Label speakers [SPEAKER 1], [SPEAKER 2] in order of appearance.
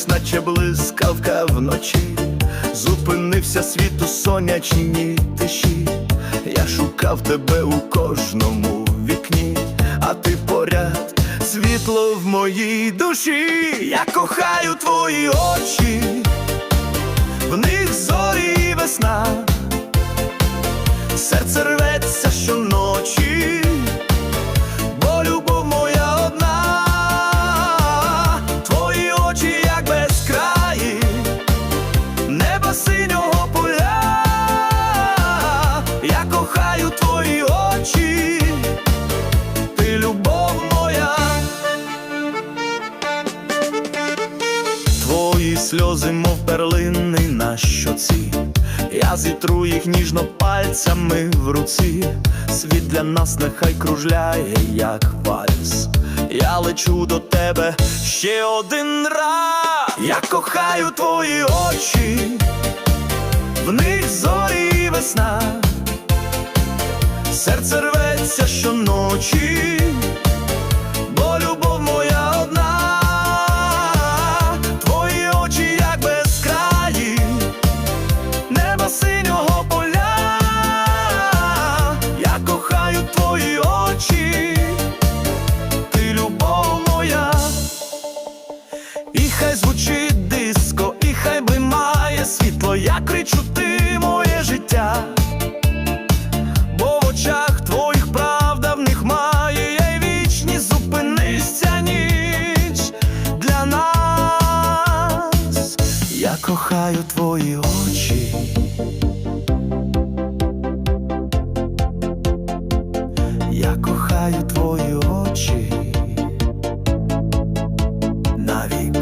[SPEAKER 1] Розлетілась, наче блискавка вночі, зупинився світ у сонячній тиші. Я шукав тебе у кожному вікні, а ти поряд, світло в моїй душі. Я кохаю твої очі, в них зорі Твої сльози, мов перлини на щоці, я зітру їх ніжно пальцями в руці. Світ для нас нехай кружляє, як вальс. Я лечу до тебе ще один раз. Я кохаю твої очі, в них зорі і весна, серце рветься щоночі, твої очі, ти любов моя, і хай звучить диско, і хай блимає світло, я кричу ти моє життя. Бо в очах твоїх правда в них має я й вічність зупинись ніч для нас. Я кохаю твої очі. Знаю твої очі навік.